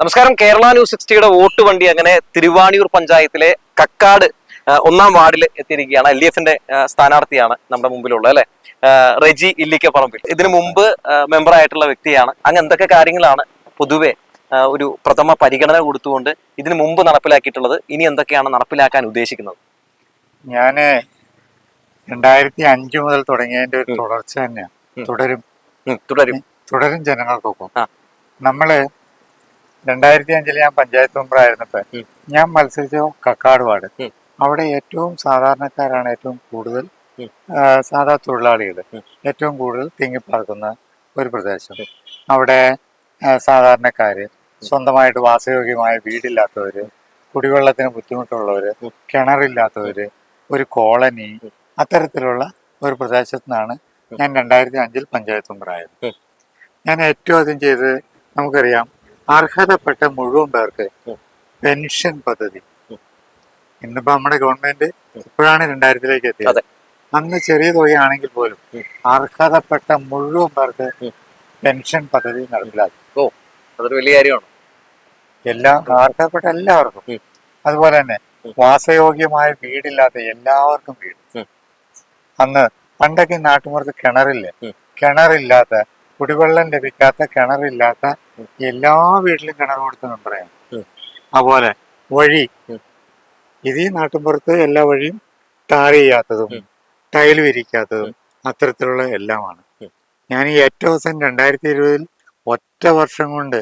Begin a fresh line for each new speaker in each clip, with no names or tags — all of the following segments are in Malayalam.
നമസ്കാരം കേരള ന്യൂസ് സിക്സ്റ്റിയുടെ വോട്ട് വണ്ടി അങ്ങനെ തിരുവാണിയൂർ പഞ്ചായത്തിലെ കക്കാട് ഒന്നാം വാർഡിൽ എത്തിയിരിക്കുകയാണ് എൽ ഡി എഫിന്റെ സ്ഥാനാർത്ഥിയാണ് നമ്മുടെ മുമ്പിലുള്ളത് അല്ലെ റെജി പറമ്പിൽ ഇതിനു മുമ്പ് ആയിട്ടുള്ള വ്യക്തിയാണ് അങ്ങ് എന്തൊക്കെ കാര്യങ്ങളാണ് പൊതുവെ ഒരു പ്രഥമ പരിഗണന കൊടുത്തുകൊണ്ട് ഇതിനു മുമ്പ് നടപ്പിലാക്കിയിട്ടുള്ളത് ഇനി എന്തൊക്കെയാണ് നടപ്പിലാക്കാൻ ഉദ്ദേശിക്കുന്നത്
ഞാൻ രണ്ടായിരത്തി അഞ്ചു മുതൽ തുടങ്ങിയതിന്റെ ഒരു തുടർച്ച തന്നെയാണ് തുടരും തുടരും തുടരും ജനങ്ങൾക്കൊപ്പം നമ്മള് രണ്ടായിരത്തി അഞ്ചില് ഞാൻ പഞ്ചായത്ത് മെമ്പറായിരുന്നപ്പോ ഞാൻ മത്സരിച്ച കക്കാട് വാർഡ് അവിടെ ഏറ്റവും സാധാരണക്കാരാണ് ഏറ്റവും കൂടുതൽ സാധാ തൊഴിലാളികൾ ഏറ്റവും കൂടുതൽ തിങ്ങിപ്പാർക്കുന്ന ഒരു പ്രദേശം അവിടെ സാധാരണക്കാര് സ്വന്തമായിട്ട് വാസയോഗ്യമായ വീടില്ലാത്തവര് കുടിവെള്ളത്തിന് ബുദ്ധിമുട്ടുള്ളവര് കിണറില്ലാത്തവര് ഒരു കോളനി അത്തരത്തിലുള്ള ഒരു പ്രദേശത്തു നിന്നാണ് ഞാൻ രണ്ടായിരത്തി അഞ്ചിൽ പഞ്ചായത്ത് മെമ്പറായത് ഞാൻ ഏറ്റവും ആദ്യം ചെയ്ത് നമുക്കറിയാം അർഹതപ്പെട്ട മുഴുവൻ പേർക്ക് പെൻഷൻ പദ്ധതി ഇന്നിപ്പോ നമ്മുടെ ഗവൺമെന്റ് ഇപ്പോഴാണ് രണ്ടായിരത്തിലേക്ക് എത്തിയത് അന്ന് ചെറിയ തുകയാണെങ്കിൽ പോലും അർഹതപ്പെട്ട മുഴുവൻ പേർക്ക് പെൻഷൻ പദ്ധതി നടപ്പിലാക്കും
എല്ലാം അതൊരു വലിയ
കാര്യമാണ് അർഹതപ്പെട്ട എല്ലാവർക്കും അതുപോലെ തന്നെ വാസയോഗ്യമായ വീടില്ലാത്ത എല്ലാവർക്കും വീട് അന്ന് പണ്ടൊക്കെ നാട്ടുമ്പുറത്ത് കിണറില്ലേ കിണറില്ലാത്ത കുടിവെള്ളം ലഭിക്കാത്ത കിണറില്ലാത്ത എല്ലാ വീട്ടിലും കിണർ കൊടുത്തെന്നും പറയാം അതുപോലെ വഴി ഇത് ഈ നാട്ടിൻപുറത്ത് എല്ലാ വഴിയും ടാർ ചെയ്യാത്തതും ടൈൽ വിരിക്കാത്തതും അത്തരത്തിലുള്ള എല്ലാമാണ് ഞാൻ ഈ ഏറ്റ ദിവസം രണ്ടായിരത്തി ഇരുപതിൽ ഒറ്റ വർഷം കൊണ്ട്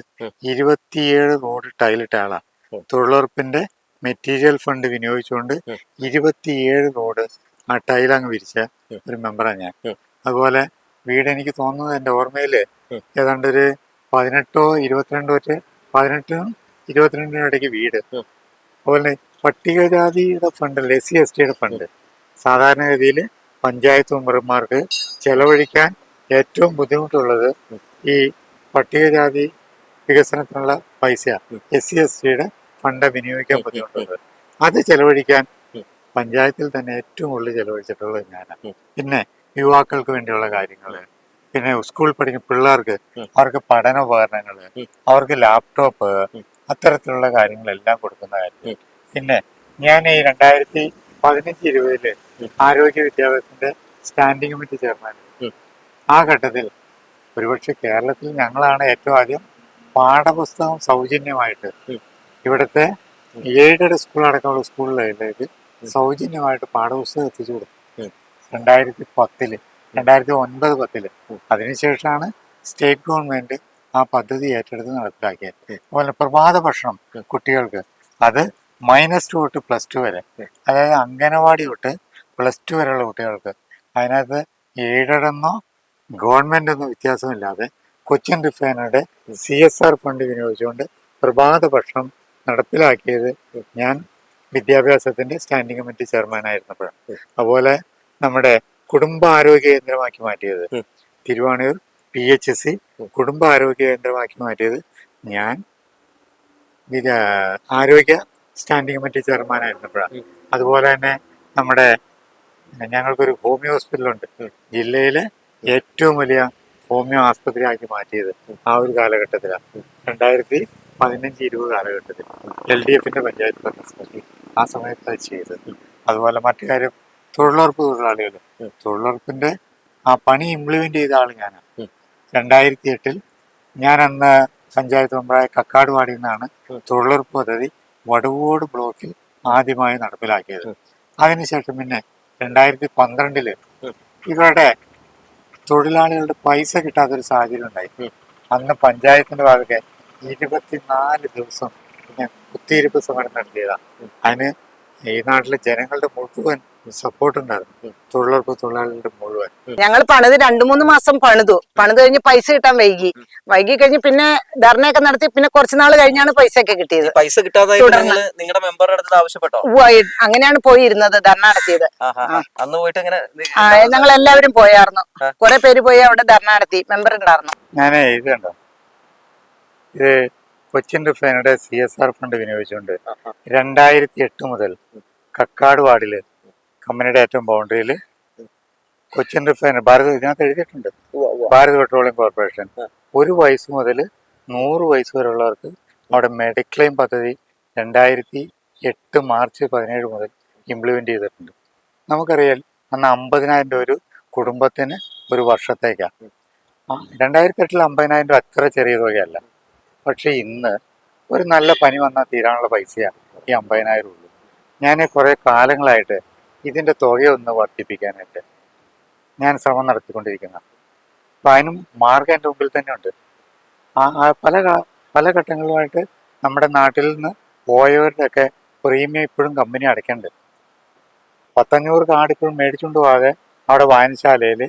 ഇരുപത്തിയേഴ് റോഡ് ടൈലിട്ട ആളാണ് തൊഴിലുറപ്പിന്റെ മെറ്റീരിയൽ ഫണ്ട് വിനിയോഗിച്ചുകൊണ്ട് ഇരുപത്തിയേഴ് റോഡ് ആ ടൈൽ അങ്ങ് വിരിച്ച ഒരു മെമ്പറാണ് ഞാൻ അതുപോലെ വീട് എനിക്ക് തോന്നുന്നത് എൻ്റെ ഓർമ്മയില് ഏതാണ്ട് ഒരു പതിനെട്ടോ ഇരുപത്തിരണ്ടോ ഒറ്റ പതിനെട്ടിനും ഇരുപത്തിരണ്ടിനും ഇടയ്ക്ക് വീട് അതുപോലെ പട്ടികജാതിയുടെ ഫണ്ട് അല്ല എസ് സി എസ് ടിയുടെ ഫണ്ട് സാധാരണഗതിയിൽ പഞ്ചായത്ത് മെമ്പർമാർക്ക് ചെലവഴിക്കാൻ ഏറ്റവും ബുദ്ധിമുട്ടുള്ളത് ഈ പട്ടികജാതി വികസനത്തിനുള്ള പൈസ എസ് സി എസ് ടിയുടെ ഫണ്ട് വിനിയോഗിക്കാൻ ബുദ്ധിമുട്ടുള്ളത് അത് ചെലവഴിക്കാൻ പഞ്ചായത്തിൽ തന്നെ ഏറ്റവും കൂടുതൽ ചെലവഴിച്ചിട്ടുള്ളത് ഞാനാണ് പിന്നെ യുവാക്കൾക്ക് വേണ്ടിയുള്ള കാര്യങ്ങൾ പിന്നെ സ്കൂളിൽ പഠിക്കുന്ന പിള്ളേർക്ക് അവർക്ക് പഠന അവർക്ക് ലാപ്ടോപ്പ് അത്തരത്തിലുള്ള കാര്യങ്ങളെല്ലാം കൊടുക്കുന്ന കാര്യം പിന്നെ ഞാൻ ഈ രണ്ടായിരത്തി പതിനഞ്ച് ഇരുപതില് ആരോഗ്യ വിദ്യാഭ്യാസത്തിന്റെ സ്റ്റാൻഡിംഗ് കമ്മിറ്റി ചെയർമാൻ ആ ഘട്ടത്തിൽ ഒരുപക്ഷെ കേരളത്തിൽ ഞങ്ങളാണ് ഏറ്റവും ആദ്യം പാഠപുസ്തകം സൗജന്യമായിട്ട് ഇവിടുത്തെ എയ്ഡഡ് സ്കൂൾ അടക്കമുള്ള സ്കൂളിലേക്ക് സൗജന്യമായിട്ട് പാഠപുസ്തകം എത്തിച്ചു കൊടുത്തു രണ്ടായിരത്തി പത്തില് രണ്ടായിരത്തി ഒൻപത് പത്തില് അതിനുശേഷമാണ് സ്റ്റേറ്റ് ഗവൺമെന്റ് ആ പദ്ധതി ഏറ്റെടുത്ത് നടപ്പിലാക്കിയത് അതുപോലെ പ്രഭാത ഭക്ഷണം കുട്ടികൾക്ക് അത് മൈനസ് ടു തൊട്ട് പ്ലസ് ടു വരെ അതായത് അംഗനവാടി തൊട്ട് പ്ലസ് ടു വരെയുള്ള കുട്ടികൾക്ക് അതിനകത്ത് എയ്ഡഡെന്നോ ഗവൺമെന്റ് എന്നോ വ്യത്യാസമില്ലാതെ കൊച്ചിൻ റിഫൈനറുടെ സി എസ് ആർ ഫണ്ട് വിനിയോഗിച്ചുകൊണ്ട് പ്രഭാത ഭക്ഷണം നടപ്പിലാക്കിയത് ഞാൻ വിദ്യാഭ്യാസത്തിന്റെ സ്റ്റാൻഡിംഗ് കമ്മിറ്റി ചെയർമാനായിരുന്നപ്പോഴാണ് അതുപോലെ നമ്മുടെ കുടുംബാരോഗ്യ കേന്ദ്രമാക്കി മാറ്റിയത് Thiruvanoor P H S C കുടുംബാരോഗ്യ കേന്ദ്രമാക്കി മാറ്റിയത് ഞാൻ ആരോഗ്യ സ്റ്റാൻഡിംഗ് കമ്മിറ്റി ചെയർമാനായിരുന്നപ്പോഴാണ് അതുപോലെ തന്നെ നമ്മുടെ ഞങ്ങൾക്കൊരു ഹോമിയോ ഉണ്ട് ജില്ലയിലെ ഏറ്റവും വലിയ ഹോമിയോ ആക്കി മാറ്റിയത് ആ ഒരു കാലഘട്ടത്തിലാണ് രണ്ടായിരത്തി പതിനഞ്ച് ഇരുപത് കാലഘട്ടത്തിൽ എൽ ഡി എഫിന്റെ പഞ്ചായത്ത് ആ സമയത്ത് ചെയ്തത് അതുപോലെ മറ്റു കാര്യം തൊഴിലുറപ്പ് തൊഴിലാളികൾ തൊഴിലുറപ്പിന്റെ ആ പണി ഇംപ്ലിമെന്റ് ചെയ്ത ആൾ ഞാനാണ് രണ്ടായിരത്തി എട്ടിൽ ഞാൻ അന്ന് പഞ്ചായത്ത് മെമ്പറായ കക്കാട് വാടിയിൽ നിന്നാണ് തൊഴിലുറപ്പ് പദ്ധതി വടുവോട് ബ്ലോക്കിൽ ആദ്യമായി നടപ്പിലാക്കിയത് അതിനുശേഷം പിന്നെ രണ്ടായിരത്തി പന്ത്രണ്ടില് ഇവരുടെ തൊഴിലാളികളുടെ പൈസ കിട്ടാത്തൊരു സാഹചര്യം ഉണ്ടായി അന്ന് പഞ്ചായത്തിന്റെ ഭാഗത്തെ ഇരുപത്തിനാല് ദിവസം കുത്തിയിരുപ്പ് സമരം നടത്തിയതാണ് അതിന് ഈ നാട്ടിലെ ജനങ്ങളുടെ മുഴുവൻ സപ്പോർട്ട് ഉണ്ടായിരുന്നു തൊഴിലുറപ്പ് തൊഴിലാളികളുടെ മുഴുവൻ
ഞങ്ങൾ പണിത് രണ്ടു മൂന്ന് മാസം പണിതു പണിത് കഴിഞ്ഞ് പൈസ കിട്ടാൻ വൈകി വൈകി കഴിഞ്ഞ് പിന്നെ ധർണയൊക്കെ നടത്തി പിന്നെ കുറച്ച് നാൾ കഴിഞ്ഞാണ് പൈസ ഒക്കെ കിട്ടിയത്
പൈസ കിട്ടാതെ നിങ്ങളുടെ
അങ്ങനെയാണ് പോയിരുന്നത് ധർണ നടത്തിയത് അന്ന് പോയിട്ട് അങ്ങനെ ഞങ്ങൾ എല്ലാവരും പോയായിരുന്നു കൊറേ പേര് പോയി അവിടെ ധർണ നടത്തി മെമ്പർ ഉണ്ടായിരുന്നു
ഞാനേ ഇത് കണ്ടോ ഇത് കൊച്ചിൻ റിഫൈനറിയുടെ സി എസ് ആർ ഫണ്ട് വിനിയോഗിച്ചുകൊണ്ട് രണ്ടായിരത്തി എട്ട് മുതൽ കക്കാട് വാർഡില് കമ്പനിയുടെ ഏറ്റവും ബൗണ്ടറിയിൽ കൊച്ചിൻ റിഫൈനറി ഭാരത് ഇതിനകത്ത് എഴുതിയിട്ടുണ്ട് ഭാരത് പെട്രോളിയം കോർപ്പറേഷൻ ഒരു വയസ്സ് മുതൽ നൂറ് വയസ്സ് വരെയുള്ളവർക്ക് അവിടെ മെഡിക്ലെയിം പദ്ധതി രണ്ടായിരത്തി എട്ട് മാർച്ച് പതിനേഴ് മുതൽ ഇംപ്ലിമെൻ്റ് ചെയ്തിട്ടുണ്ട് നമുക്കറിയാം അന്ന് അമ്പതിനായിരം രൂപ ഒരു കുടുംബത്തിന് ഒരു വർഷത്തേക്കാണ് രണ്ടായിരത്തി എട്ടിൽ അമ്പതിനായിരം രൂപ അത്ര ചെറിയ തുകയല്ല പക്ഷേ ഇന്ന് ഒരു നല്ല പനി വന്നാൽ തീരാനുള്ള പൈസയാണ് ഈ അമ്പതിനായിരം ഉള്ളൂ ഞാൻ കുറേ കാലങ്ങളായിട്ട് ഇതിൻ്റെ തുകയൊന്ന് വർദ്ധിപ്പിക്കാനായിട്ട് ഞാൻ ശ്രമം നടത്തിക്കൊണ്ടിരിക്കുന്ന അപ്പം അതിനും മാർഗം എൻ്റെ മുമ്പിൽ തന്നെ ഉണ്ട് പല പല ഘട്ടങ്ങളുമായിട്ട് നമ്മുടെ നാട്ടിൽ നിന്ന് പോയവരുടെയൊക്കെ പ്രീമിയം ഇപ്പോഴും കമ്പനി അടയ്ക്കേണ്ടത് പത്തഞ്ഞൂറ് കാർഡ് ഇപ്പോഴും മേടിച്ചുകൊണ്ട് പോകാതെ അവിടെ വായനശാലയിൽ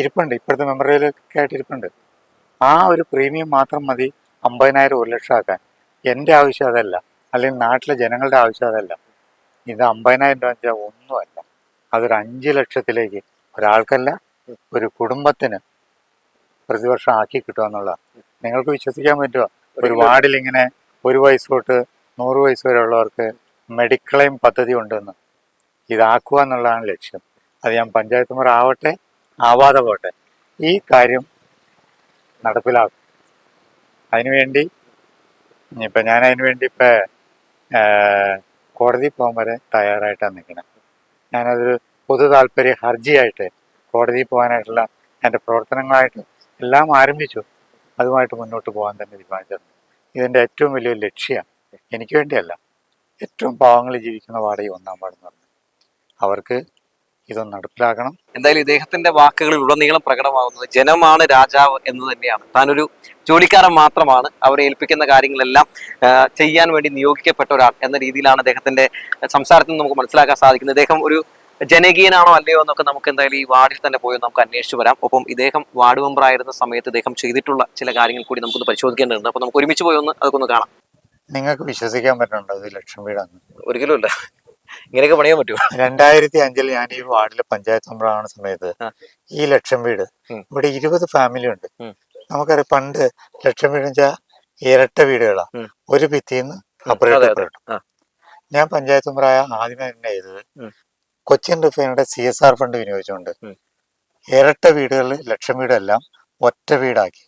ഇരിപ്പുണ്ട് ഇപ്പോഴത്തെ മെമ്മറിയിലൊക്കെ ആയിട്ട് ഇരിപ്പുണ്ട് ആ ഒരു പ്രീമിയം മാത്രം മതി അമ്പതിനായിരം ഒരു ലക്ഷം ആക്കാൻ എൻ്റെ ആവശ്യം അതല്ല അല്ലെങ്കിൽ നാട്ടിലെ ജനങ്ങളുടെ ആവശ്യം അതല്ല ഇത് അമ്പതിനായിരം രൂപ വെച്ചാൽ ഒന്നുമല്ല അതൊരു അഞ്ച് ലക്ഷത്തിലേക്ക് ഒരാൾക്കല്ല ഒരു കുടുംബത്തിന് പ്രതിവർഷം ആക്കി കിട്ടുക നിങ്ങൾക്ക് വിശ്വസിക്കാൻ പറ്റുമോ ഒരു വാർഡിൽ ഇങ്ങനെ ഒരു വയസ്സ് തൊട്ട് നൂറ് വയസ്സ് വരെ ഉള്ളവർക്ക് മെഡിക്ലെയിം പദ്ധതി ഉണ്ടെന്ന് ഇതാക്കുക എന്നുള്ളതാണ് ലക്ഷ്യം അത് ഞാൻ പഞ്ചായത്ത് മുറ ആവട്ടെ ആവാതെ പോട്ടെ ഈ കാര്യം നടപ്പിലാക്കും അതിനുവേണ്ടി ഇപ്പം ഞാൻ അതിനുവേണ്ടി ഇപ്പം കോടതി പോകാൻ വരെ തയ്യാറായിട്ടാണ് നിൽക്കുന്നത് ഞാനതൊരു പൊതു താല്പര്യ ഹർജിയായിട്ട് കോടതി പോകാനായിട്ടുള്ള എൻ്റെ പ്രവർത്തനങ്ങളായിട്ട് എല്ലാം ആരംഭിച്ചു അതുമായിട്ട് മുന്നോട്ട് പോകാൻ തന്നെ തീരുമാനിച്ചിരുന്നു ഇതിൻ്റെ ഏറ്റവും വലിയ ലക്ഷ്യമാണ് എനിക്ക് വേണ്ടിയല്ല ഏറ്റവും പാവങ്ങൾ ജീവിക്കുന്ന വാർഡ് ഈ ഒന്നാം വാർഡ് പറഞ്ഞു അവർക്ക് ഇതൊന്ന് നടപ്പിലാക്കണം
എന്തായാലും ഇദ്ദേഹത്തിന്റെ വാക്കുകളിൽ ഉടനീളം പ്രകടമാകുന്നത് ജനമാണ് രാജാവ് എന്ന് തന്നെയാണ് താനൊരു ജോലിക്കാരൻ മാത്രമാണ് അവരെ ഏൽപ്പിക്കുന്ന കാര്യങ്ങളെല്ലാം ചെയ്യാൻ വേണ്ടി നിയോഗിക്കപ്പെട്ട ഒരാൾ എന്ന രീതിയിലാണ് അദ്ദേഹത്തിന്റെ സംസാരത്തിൽ നമുക്ക് മനസ്സിലാക്കാൻ സാധിക്കുന്നത് അദ്ദേഹം ഒരു ജനകീയനാണോ അല്ലയോ എന്നൊക്കെ നമുക്ക് എന്തായാലും ഈ വാർഡിൽ തന്നെ പോയി നമുക്ക് അന്വേഷിച്ചു വരാം ഒപ്പം ഇദ്ദേഹം വാർഡ് ആയിരുന്ന സമയത്ത് ഇദ്ദേഹം ചെയ്തിട്ടുള്ള ചില കാര്യങ്ങൾ കൂടി നമുക്കൊന്ന് പരിശോധിക്കേണ്ടതുണ്ട് അപ്പോൾ നമുക്ക് ഒരുമിച്ച് പോയി ഒന്ന് അതൊക്കെ ഒന്ന് കാണാം
നിങ്ങൾക്ക് വിശ്വസിക്കാൻ പറ്റുന്നുണ്ടോ ഇത് ലക്ഷം വീടാണ്
ഒരിക്കലും ഇല്ല ഇങ്ങനെയൊക്കെ പണിയാൻ പറ്റുമോ
രണ്ടായിരത്തി അഞ്ചിൽ ഞാൻ ഈ വാർഡിലെ പഞ്ചായത്ത് ആവുന്ന സമയത്ത് ഈ ലക്ഷം വീട് ഇവിടെ ഇരുപത് ഫാമിലി ഉണ്ട് നമുക്കറിയാം പണ്ട് ലക്ഷം വീട് ഇരട്ട വീടുകളാണ് ഒരു ഭിത്തിന്ന് അപ്പുറം ഞാൻ പഞ്ചായത്ത് മെമ്പറായ ആദ്യമേ തന്നെ ചെയ്തത് കൊച്ചിൻ റിഫൈനയുടെ സി എസ് ആർ ഫണ്ട് വിനിയോഗിച്ചുകൊണ്ട് ഇരട്ട വീടുകളിൽ ലക്ഷം വീടെല്ലാം ഒറ്റ വീടാക്കി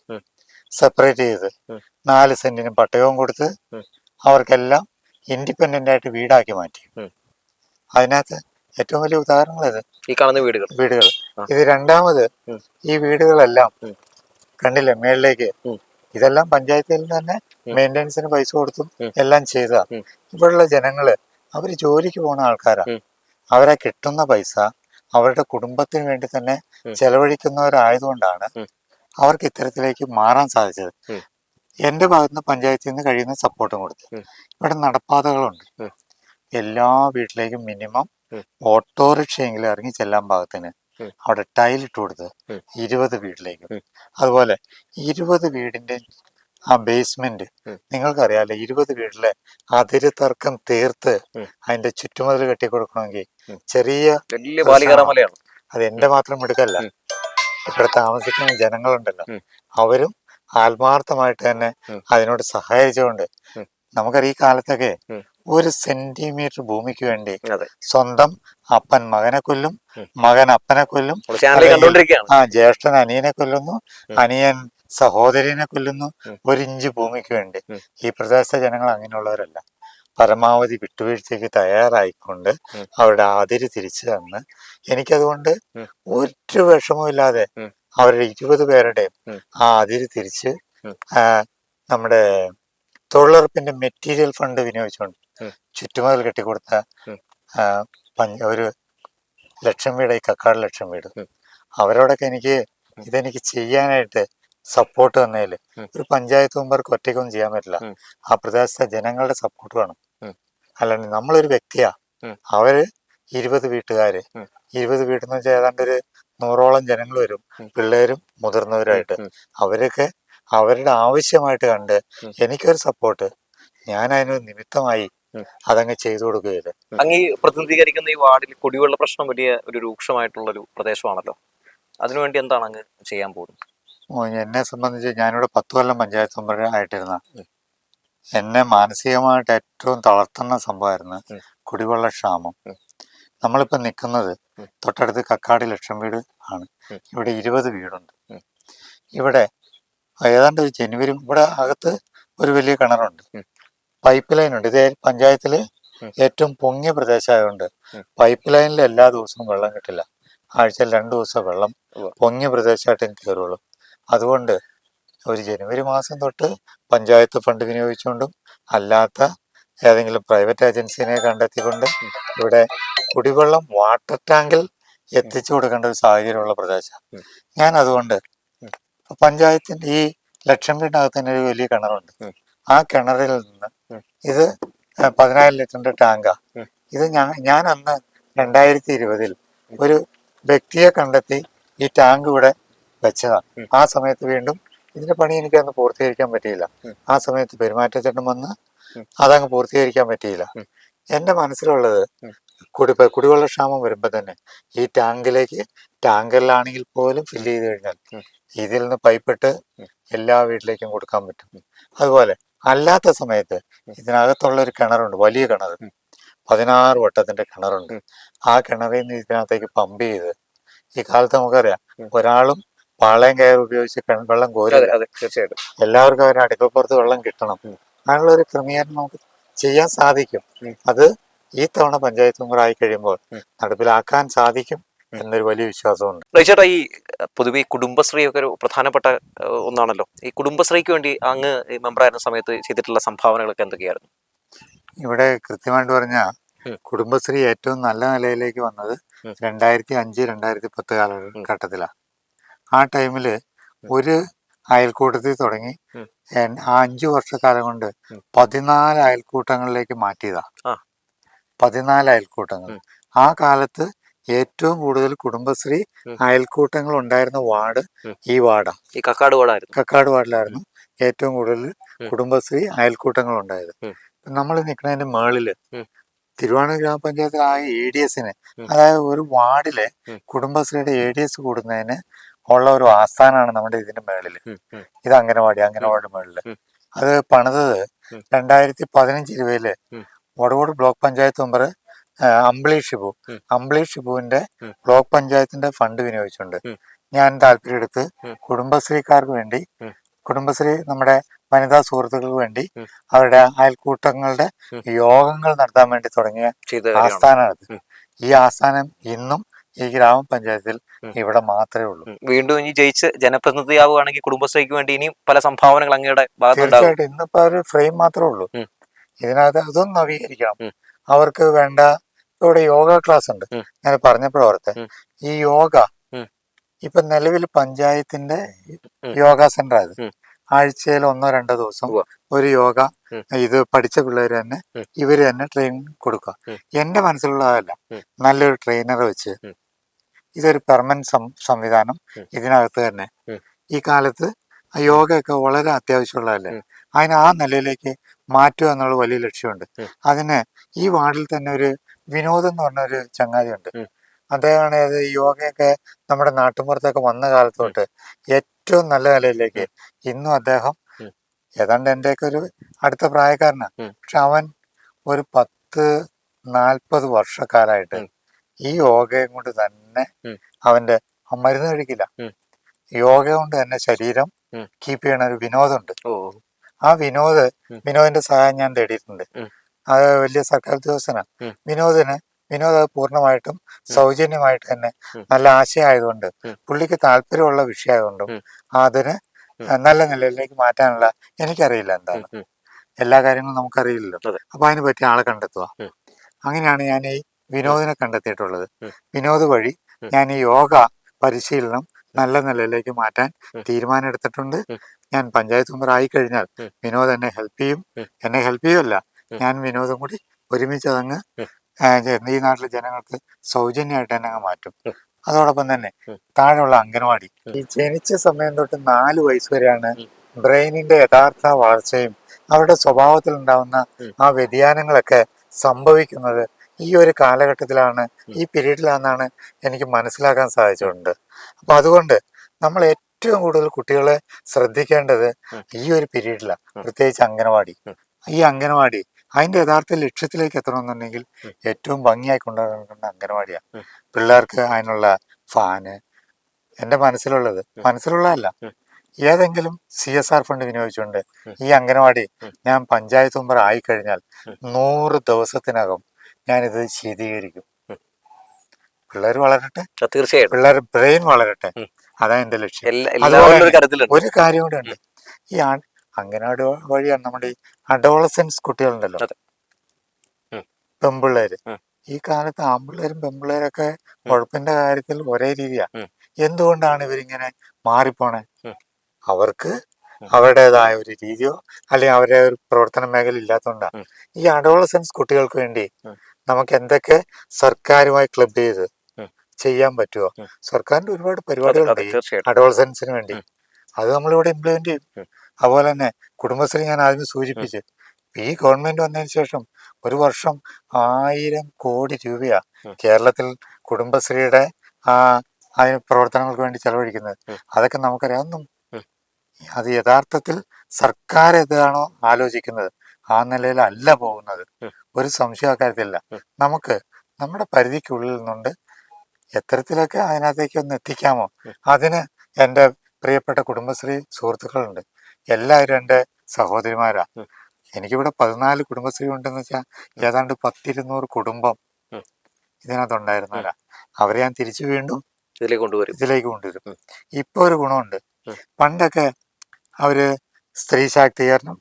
സെപ്പറേറ്റ് ചെയ്ത് നാല് സെന്റിന് പട്ടയവും കൊടുത്ത് അവർക്കെല്ലാം ഇൻഡിപെൻഡന്റ് ആയിട്ട് വീടാക്കി മാറ്റി അതിനകത്ത് ഏറ്റവും വലിയ ഉദാഹരണങ്ങൾ ഇത്
ഈ കാണുന്ന വീടുകൾ വീടുകൾ
ഇത് രണ്ടാമത് ഈ വീടുകളെല്ലാം കണ്ടില്ലേ മേളിലേക്ക് ഇതെല്ലാം പഞ്ചായത്തിൽ തന്നെ മെയിൻ്റെനൻസിന് പൈസ കൊടുത്തും എല്ലാം ചെയ്ത ഇവിടെയുള്ള ജനങ്ങള് അവര് ജോലിക്ക് പോണ ആൾക്കാരാ അവരെ കിട്ടുന്ന പൈസ അവരുടെ കുടുംബത്തിന് വേണ്ടി തന്നെ ചെലവഴിക്കുന്നവരായതുകൊണ്ടാണ് അവർക്ക് ഇത്തരത്തിലേക്ക് മാറാൻ സാധിച്ചത് എന്റെ ഭാഗത്ത് നിന്ന് പഞ്ചായത്തിൽ നിന്ന് കഴിയുന്ന സപ്പോർട്ടും കൊടുത്തു ഇവിടെ നടപ്പാതകളുണ്ട് എല്ലാ വീട്ടിലേക്കും മിനിമം ഓട്ടോറിക്ഷയെങ്കിലും ഇറങ്ങി ചെല്ലാൻ ഭാഗത്തിന് അവിടെ ടൈലിട്ട് കൊടുത്ത് ഇരുപത് വീട്ടിലേക്ക് അതുപോലെ ഇരുപത് വീടിന്റെ ആ ബേസ്മെന്റ് നിങ്ങൾക്കറിയാലോ ഇരുപത് വീട്ടിലെ അതിര് തർക്കം തീർത്ത് അതിന്റെ ചുറ്റുമതിൽ കെട്ടി കൊടുക്കണമെങ്കിൽ ചെറിയ അത് എന്റെ മാത്രം എടുക്കല്ല ഇവിടെ താമസിക്കുന്ന ജനങ്ങളുണ്ടല്ലോ അവരും ആത്മാർത്ഥമായിട്ട് തന്നെ അതിനോട് സഹായിച്ചുകൊണ്ട് നമുക്കറിയാം ഈ കാലത്തൊക്കെ ഒരു സെന്റിമീറ്റർ ഭൂമിക്ക് വേണ്ടി സ്വന്തം അപ്പൻ മകനെ കൊല്ലും മകൻ അപ്പനെ കൊല്ലും ആ ജ്യേഷ്ഠൻ അനിയനെ കൊല്ലുന്നു അനിയൻ സഹോദരിനെ കൊല്ലുന്നു ഒരിഞ്ച് ഭൂമിക്ക് വേണ്ടി ഈ പ്രദേശത്തെ ജനങ്ങൾ അങ്ങനെയുള്ളവരല്ല പരമാവധി വിട്ടുവീഴ്ചയ്ക്ക് തയ്യാറായിക്കൊണ്ട് അവരുടെ ആതിരി തിരിച്ചു തന്ന് എനിക്കതുകൊണ്ട് ഒരു വിഷമവും ഇല്ലാതെ അവരുടെ ഇരുപത് പേരുടെയും ആ അതിര് തിരിച്ച് നമ്മുടെ തൊഴിലുറപ്പിന്റെ മെറ്റീരിയൽ ഫണ്ട് വിനിയോഗിച്ചുകൊണ്ട് ചുറ്റുമതിൽ കെട്ടിക്കൊടുത്ത ഒരു ലക്ഷം വീട് ഈ കക്കാട് ലക്ഷം വീട് അവരോടൊക്കെ എനിക്ക് ഇതെനിക്ക് ചെയ്യാനായിട്ട് സപ്പോർട്ട് തന്നതിൽ ഒരു പഞ്ചായത്ത് മെമ്പർക്ക് ഒറ്റയ്ക്കൊന്നും ചെയ്യാൻ പറ്റില്ല ആ പ്രദേശത്തെ ജനങ്ങളുടെ സപ്പോർട്ട് വേണം അല്ലെങ്കിൽ നമ്മളൊരു വ്യക്തിയാ അവര് ഇരുപത് വീട്ടുകാര് ഇരുപത് വീട്ടിൽ നിന്ന് വെച്ചാൽ ഏതാണ്ട് ഒരു നൂറോളം ജനങ്ങൾ വരും പിള്ളേരും മുതിർന്നവരായിട്ട് അവരൊക്കെ അവരുടെ ആവശ്യമായിട്ട് കണ്ട് എനിക്കൊരു സപ്പോർട്ട് ഞാൻ അതിനൊരു നിമിത്തമായി അതങ്ങ് ചെയ്തു കൊടുക്കുകയില്ല
അങ്ങ് പ്രതിനിധീകരിക്കുന്ന ഈ വാർഡിൽ കുടിവെള്ള പ്രശ്നം വലിയ ഒരു രൂക്ഷമായിട്ടുള്ള ഒരു പ്രദേശമാണല്ലോ അതിനുവേണ്ടി എന്താണ് അങ്ങ് ചെയ്യാൻ
പോകുന്നത് എന്നെ സംബന്ധിച്ച് ഞാനിവിടെ പത്ത് കൊല്ലം പഞ്ചായത്ത് മെമ്പർ ആയിട്ടിരുന്ന എന്നെ മാനസികമായിട്ട് ഏറ്റവും തളർത്തുന്ന സംഭവമായിരുന്നു കുടിവെള്ള ക്ഷാമം നമ്മളിപ്പോൾ നിൽക്കുന്നത് തൊട്ടടുത്ത് കക്കാട് ലക്ഷം വീട് ആണ് ഇവിടെ ഇരുപത് വീടുണ്ട് ഇവിടെ ഏതാണ്ട് ജനുവരി ഇവിടെ അകത്ത് ഒരു വലിയ കിണറുണ്ട് പൈപ്പ് ലൈൻ ഉണ്ട് ഇത് പഞ്ചായത്തില് ഏറ്റവും പൊങ്ങിയ പ്രദേശമായതുകൊണ്ട് പൈപ്പ് ലൈനിൽ എല്ലാ ദിവസവും വെള്ളം കിട്ടില്ല ആഴ്ചയിൽ രണ്ടു ദിവസം വെള്ളം പൊങ്ങിയ പ്രദേശമായിട്ട് കയറുള്ളൂ അതുകൊണ്ട് ഒരു ജനുവരി മാസം തൊട്ട് പഞ്ചായത്ത് ഫണ്ട് വിനിയോഗിച്ചുകൊണ്ടും അല്ലാത്ത ഏതെങ്കിലും പ്രൈവറ്റ് ഏജൻസിനെ കണ്ടെത്തിക്കൊണ്ട് ഇവിടെ കുടിവെള്ളം വാട്ടർ ടാങ്കിൽ എത്തിച്ചു കൊടുക്കേണ്ട ഒരു സാഹചര്യമുള്ള പ്രദേശമാണ് ഞാൻ അതുകൊണ്ട് പഞ്ചായത്തിന്റെ ഈ ലക്ഷം വീടിനകത്ത് തന്നെ ഒരു വലിയ കിണറുണ്ട് ആ കിണറിൽ നിന്ന് ഇത് പതിനായിരം ലിറ്ററിന്റെ ടാങ്കാ ഇത് ഞാൻ ഞാൻ അന്ന് രണ്ടായിരത്തി ഇരുപതിൽ ഒരു വ്യക്തിയെ കണ്ടെത്തി ഈ ടാങ്ക് ഇവിടെ വെച്ചതാണ് ആ സമയത്ത് വീണ്ടും ഇതിന്റെ പണി എനിക്ക് അന്ന് പൂർത്തീകരിക്കാൻ പറ്റിയില്ല ആ സമയത്ത് പെരുമാറ്റച്ചട്ടം വന്ന് അതങ്ങ് പൂർത്തീകരിക്കാൻ പറ്റിയില്ല എന്റെ മനസ്സിലുള്ളത് കുടി കുടിവെള്ള ക്ഷാമം വരുമ്പോൾ തന്നെ ഈ ടാങ്കിലേക്ക് ടാങ്കറിലാണെങ്കിൽ പോലും ഫില്ല് ചെയ്ത് കഴിഞ്ഞാൽ ഇതിൽ നിന്ന് പൈപ്പിട്ട് എല്ലാ വീട്ടിലേക്കും കൊടുക്കാൻ പറ്റും അതുപോലെ അല്ലാത്ത സമയത്ത് ഇതിനകത്തുള്ള ഒരു കിണറുണ്ട് വലിയ കിണർ പതിനാറ് വട്ടത്തിന്റെ കിണറുണ്ട് ആ കിണറിൽ നിന്ന് ഇതിനകത്തേക്ക് പമ്പ് ചെയ്ത് ഈ കാലത്ത് നമുക്കറിയാം ഒരാളും പാളയം കയർ ഉപയോഗിച്ച് വെള്ളം കോരില്ല തീർച്ചയായിട്ടും എല്ലാവർക്കും അവരുടെ അടുക്കളപ്പുറത്ത് വെള്ളം കിട്ടണം അങ്ങനെയുള്ള ഒരു ക്രമീകരണം നമുക്ക് ചെയ്യാൻ സാധിക്കും അത് ഈ തവണ പഞ്ചായത്തും കൂടെ ആയി കഴിയുമ്പോൾ നടപ്പിലാക്കാൻ സാധിക്കും എന്നൊരു വലിയ വിശ്വാസമുണ്ട്
ചേട്ടാ ഈ പൊതുവെ കുടുംബശ്രീ ഒക്കെ ഒരു പ്രധാനപ്പെട്ട ഒന്നാണല്ലോ ഈ കുടുംബശ്രീക്ക് വേണ്ടി അങ്ങ് മെമ്പറായിരുന്ന സമയത്ത് ചെയ്തിട്ടുള്ള സംഭാവനകളൊക്കെ എന്തൊക്കെയായിരുന്നു
ഇവിടെ കൃത്യമായിട്ട് പറഞ്ഞാൽ കുടുംബശ്രീ ഏറ്റവും നല്ല നിലയിലേക്ക് വന്നത് രണ്ടായിരത്തി അഞ്ച് രണ്ടായിരത്തി പത്ത് കാലഘട്ടത്തിലാണ് ആ ടൈമിൽ ഒരു അയൽക്കൂട്ടത്തിൽ തുടങ്ങി ആ അഞ്ചു വർഷക്കാലം കൊണ്ട് പതിനാല് അയൽക്കൂട്ടങ്ങളിലേക്ക് മാറ്റിയതാ പതിനാല് അയൽക്കൂട്ടങ്ങൾ ആ കാലത്ത് ഏറ്റവും കൂടുതൽ കുടുംബശ്രീ അയൽക്കൂട്ടങ്ങൾ ഉണ്ടായിരുന്ന വാർഡ് ഈ വാർഡാണ് ഈ കക്കാട് വാർഡായിരുന്നു കക്കാട് വാർഡിലായിരുന്നു ഏറ്റവും കൂടുതൽ കുടുംബശ്രീ അയൽക്കൂട്ടങ്ങൾ ഉണ്ടായത് നമ്മൾ നിൽക്കുന്നതിന്റെ മേളില് തിരുവാണൂർ ഗ്രാമപഞ്ചായത്തിൽ ആ e എ ഡി എസിന് അതായത് ഒരു വാർഡിലെ കുടുംബശ്രീയുടെ എ ഡി എസ് കൂടുന്നതിന് ഉള്ള ഒരു ആസ്ഥാനാണ് നമ്മുടെ ഇതിന്റെ മേളില് ഇത് അംഗനവാടി അംഗനവാടിയുടെ മേളില് അത് പണിതത് രണ്ടായിരത്തി പതിനഞ്ച് രൂപയില് വടവോട് ബ്ലോക്ക് പഞ്ചായത്ത് മെമ്പർ അമ്പിളി ഷിബു അമ്പിളി ഷിബുവിന്റെ ബ്ലോക്ക് പഞ്ചായത്തിന്റെ ഫണ്ട് വിനിയോഗിച്ചുണ്ട് ഞാൻ എടുത്ത് കുടുംബശ്രീക്കാർക്ക് വേണ്ടി കുടുംബശ്രീ നമ്മുടെ വനിതാ സുഹൃത്തുക്കൾക്ക് വേണ്ടി അവരുടെ അയൽക്കൂട്ടങ്ങളുടെ യോഗങ്ങൾ നടത്താൻ വേണ്ടി തുടങ്ങിയ ആസ്ഥാനമാണിത് ഈ ആസ്ഥാനം ഇന്നും ഈ ഗ്രാമപഞ്ചായത്തിൽ ഇവിടെ മാത്രമേ ഉള്ളൂ
വീണ്ടും ഇനി ജയിച്ച് ജനപ്രതിനിധിയാവുകയാണെങ്കിൽ കുടുംബശ്രീക്ക് വേണ്ടി ഇനിയും പല സംഭാവനകൾ അങ്ങയുടെ
തീർച്ചയായിട്ടും ഇന്നിപ്പോ ഒരു ഫ്രെയിം മാത്രമേ ഉള്ളൂ ഇതിനകത്ത് അതൊന്നും നവീകരിക്കണം അവർക്ക് വേണ്ട ഇവിടെ യോഗ ക്ലാസ് ഉണ്ട് ഞാൻ പറഞ്ഞപ്പോൾ ഈ യോഗ ഇപ്പൊ നിലവിൽ പഞ്ചായത്തിന്റെ യോഗ സെന്റർ അത് ആഴ്ചയിൽ ഒന്നോ രണ്ടോ ദിവസം ഒരു യോഗ ഇത് പഠിച്ച പിള്ളേർ തന്നെ ഇവര് തന്നെ ട്രെയിനിങ് കൊടുക്കുക എന്റെ മനസ്സിലുള്ളതല്ല നല്ലൊരു ട്രെയിനർ വെച്ച് ഇതൊരു പെർമനന്റ് സംവിധാനം ഇതിനകത്ത് തന്നെ ഈ കാലത്ത് യോഗയൊക്കെ വളരെ അത്യാവശ്യമുള്ളതല്ലേ അതിന് ആ നിലയിലേക്ക് മാറ്റുക എന്നുള്ള വലിയ ലക്ഷ്യമുണ്ട് അതിന് ഈ വാർഡിൽ തന്നെ ഒരു വിനോദ് എന്ന് പറഞ്ഞ ഒരു ചങ്ങാതിയുണ്ട് അദ്ദേഹമാണ് അത് യോഗയൊക്കെ നമ്മുടെ നാട്ടുമ്പുറത്തൊക്കെ വന്ന കാലത്തോട്ട് ഏറ്റവും നല്ല നിലയിലേക്ക് ഇന്നും അദ്ദേഹം ഏതാണ്ട് എന്റെയൊക്കെ ഒരു അടുത്ത പ്രായക്കാരനാണ് പക്ഷെ അവൻ ഒരു പത്ത് നാൽപ്പത് വർഷക്കാലായിട്ട് ഈ യോഗയും കൊണ്ട് തന്നെ അവന്റെ മരുന്ന് കഴിക്കില്ല യോഗ കൊണ്ട് തന്നെ ശരീരം കീപ്പ് ചെയ്യണ ഒരു വിനോദമുണ്ട് ആ വിനോദ് വിനോദിന്റെ സഹായം ഞാൻ തേടിയിട്ടുണ്ട് അത് വലിയ സർക്കാർ ഉദ്യോഗസ്ഥനാണ് വിനോദിന് വിനോദ് അത് പൂർണ്ണമായിട്ടും സൗജന്യമായിട്ട് തന്നെ നല്ല ആശയമായതുകൊണ്ട് പുള്ളിക്ക് താല്പര്യമുള്ള വിഷയമായതുകൊണ്ടും അതിന് നല്ല നിലയിലേക്ക് മാറ്റാനുള്ള എനിക്കറിയില്ല എന്താണ് എല്ലാ കാര്യങ്ങളും നമുക്കറിയില്ലല്ലോ അപ്പൊ അതിനെ പറ്റി ആളെ കണ്ടെത്തുക അങ്ങനെയാണ് ഞാൻ ഈ വിനോദിനെ കണ്ടെത്തിയിട്ടുള്ളത് വിനോദ് വഴി ഞാൻ ഈ യോഗ പരിശീലനം നല്ല നിലയിലേക്ക് മാറ്റാൻ തീരുമാനം എടുത്തിട്ടുണ്ട് ഞാൻ പഞ്ചായത്ത് മെമ്പർ ആയി കഴിഞ്ഞാൽ വിനോദ് എന്നെ ഹെൽപ്പ് ചെയ്യും എന്നെ ഹെൽപ്പ് ചെയ്യുമല്ല ഞാൻ വിനോദം കൂടി ഒരുമിച്ച് അതങ്ങ് ഈ നാട്ടിലെ ജനങ്ങൾക്ക് സൗജന്യമായിട്ട് തന്നെ അങ്ങ് മാറ്റും അതോടൊപ്പം തന്നെ താഴെയുള്ള അംഗനവാടി ഈ ജനിച്ച സമയം തൊട്ട് നാല് വയസ്സ് വരെയാണ് ബ്രെയിനിന്റെ യഥാർത്ഥ വളർച്ചയും അവരുടെ സ്വഭാവത്തിൽ ഉണ്ടാവുന്ന ആ വ്യതിയാനങ്ങളൊക്കെ സംഭവിക്കുന്നത് ഈ ഒരു കാലഘട്ടത്തിലാണ് ഈ പീരീഡിലാണെന്നാണ് എനിക്ക് മനസ്സിലാക്കാൻ സാധിച്ചിട്ടുണ്ട് അപ്പൊ അതുകൊണ്ട് നമ്മൾ ഏറ്റവും കൂടുതൽ കുട്ടികളെ ശ്രദ്ധിക്കേണ്ടത് ഈ ഒരു പീരീഡിലാണ് പ്രത്യേകിച്ച് അംഗനവാടി ഈ അംഗനവാടി അതിന്റെ യഥാർത്ഥ ലക്ഷ്യത്തിലേക്ക് എത്തണമെന്നുണ്ടെങ്കിൽ ഏറ്റവും ഭംഗിയായി കൊണ്ടുവരേണ്ട അംഗനവാടിയാണ് പിള്ളേർക്ക് അതിനുള്ള ഫാന് എന്റെ മനസ്സിലുള്ളത് മനസ്സിലുള്ളതല്ല ഏതെങ്കിലും സി എസ് ആർ ഫണ്ട് വിനിയോഗിച്ചുകൊണ്ട് ഈ അംഗനവാടി ഞാൻ പഞ്ചായത്ത് മെമ്പർ ആയിക്കഴിഞ്ഞാൽ നൂറ് ദിവസത്തിനകം ഞാനിത് ശീതീകരിക്കും പിള്ളേർ വളരട്ടെ തീർച്ചയായും പിള്ളേർ ബ്രെയിൻ വളരട്ടെ അതാ എന്റെ
ലക്ഷ്യം
ഒരു കാര്യം കൂടെ ഉണ്ട് ഈ അംഗനവാടി വഴിയാണ് നമ്മുടെ ഈ അഡോളസൻസ് കുട്ടികളുണ്ടല്ലോ പെമ്പിള്ളേര് ഈ കാലത്ത് ആമ്പിള്ളേരും പെമ്പിള്ളേരൊക്കെ ഉഴപ്പിന്റെ കാര്യത്തിൽ ഒരേ രീതിയാ എന്തുകൊണ്ടാണ് ഇവരിങ്ങനെ മാറിപ്പോണേ അവർക്ക് അവരുടേതായ ഒരു രീതിയോ അല്ലെങ്കിൽ അവരുടെ ഒരു പ്രവർത്തന മേഖല ഇല്ലാത്തതുകൊണ്ടാണ് ഈ അഡോളസൻസ് കുട്ടികൾക്ക് വേണ്ടി നമുക്ക് എന്തൊക്കെ സർക്കാരുമായി ക്ലബ് ചെയ്ത് ചെയ്യാൻ പറ്റുമോ സർക്കാരിന്റെ ഒരുപാട് പരിപാടികളുണ്ട് അഡോളസൻസിന് വേണ്ടി അത് നമ്മളിവിടെ ഇംപ്ലിമെന്റ് ചെയ്യും അതുപോലെ തന്നെ കുടുംബശ്രീ ഞാൻ ആദ്യം സൂചിപ്പിച്ച് ഈ ഗവൺമെന്റ് വന്നതിന് ശേഷം ഒരു വർഷം ആയിരം കോടി രൂപയാണ് കേരളത്തിൽ കുടുംബശ്രീയുടെ ആ അതിന് പ്രവർത്തനങ്ങൾക്ക് വേണ്ടി ചെലവഴിക്കുന്നത് അതൊക്കെ നമുക്കറിയാം ഒന്നും അത് യഥാർത്ഥത്തിൽ സർക്കാർ ഏതാണോ ആലോചിക്കുന്നത് ആ നിലയിൽ അല്ല പോകുന്നത് ഒരു സംശയ അക്കാര്യത്തിലില്ല നമുക്ക് നമ്മുടെ പരിധിക്കുള്ളിൽ നിന്നുണ്ട് എത്തരത്തിലൊക്കെ അതിനകത്തേക്ക് ഒന്ന് എത്തിക്കാമോ അതിന് എൻ്റെ പ്രിയപ്പെട്ട കുടുംബശ്രീ സുഹൃത്തുക്കളുണ്ട് എല്ലാവരും എൻ്റെ സഹോദരിമാരാ എനിക്കിവിടെ പതിനാല് കുടുംബശ്രീ ഉണ്ടെന്ന് വെച്ചാൽ ഏതാണ്ട് പത്തിരുന്നൂറ് കുടുംബം ഇതിനകത്തുണ്ടായിരുന്നവരാ അവരെ ഞാൻ തിരിച്ചു വീണ്ടും
ഇതിലേക്ക് കൊണ്ടുവരും ഇതിലേക്ക് കൊണ്ടുവരും
ഇപ്പൊ ഒരു ഗുണമുണ്ട് പണ്ടൊക്കെ അവര് സ്ത്രീ ശാക്തീകരണം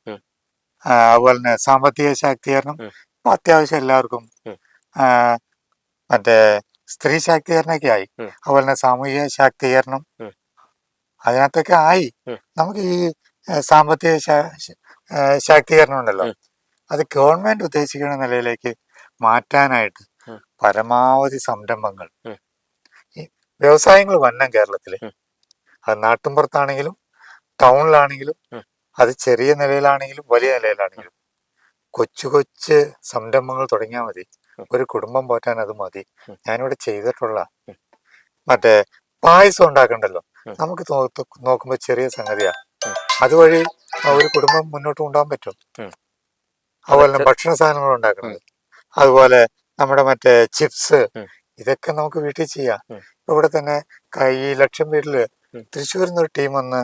അതുപോലെ തന്നെ സാമ്പത്തിക ശാക്തീകരണം ഇപ്പൊ അത്യാവശ്യം എല്ലാവർക്കും മറ്റേ സ്ത്രീ ശാക്തീകരണമൊക്കെ ആയി അതുപോലെ തന്നെ സാമൂഹിക ശാക്തീകരണം അതിനകത്തൊക്കെ ആയി നമുക്ക് ഈ സാമ്പത്തിക ശാക്തീകരണം ഉണ്ടല്ലോ അത് ഗവൺമെന്റ് ഉദ്ദേശിക്കുന്ന നിലയിലേക്ക് മാറ്റാനായിട്ട് പരമാവധി സംരംഭങ്ങൾ വ്യവസായങ്ങൾ വന്നം കേരളത്തിൽ അത് നാട്ടുമ്പുറത്താണെങ്കിലും ടൗണിലാണെങ്കിലും അത് ചെറിയ നിലയിലാണെങ്കിലും വലിയ നിലയിലാണെങ്കിലും കൊച്ചു കൊച്ചു സംരംഭങ്ങൾ തുടങ്ങിയാൽ മതി ഒരു കുടുംബം പോറ്റാൻ അത് മതി ഞാനിവിടെ ചെയ്തിട്ടുള്ള മറ്റേ പായസം ഉണ്ടാക്കണ്ടല്ലോ നമുക്ക് നോക്കുമ്പോൾ ചെറിയ സംഗതിയാണ് അതുവഴി ഒരു കുടുംബം മുന്നോട്ട് കൊണ്ടുപോകാൻ പറ്റും അതുപോലെ തന്നെ ഭക്ഷണ സാധനങ്ങൾ ഉണ്ടാക്കുന്നത് അതുപോലെ നമ്മുടെ മറ്റേ ചിപ്സ് ഇതൊക്കെ നമുക്ക് വീട്ടിൽ ചെയ്യാം ഇവിടെ തന്നെ ഈ ലക്ഷം പേരില് തൃശ്ശൂരിൽ നിന്ന് ഒരു ടീം വന്ന്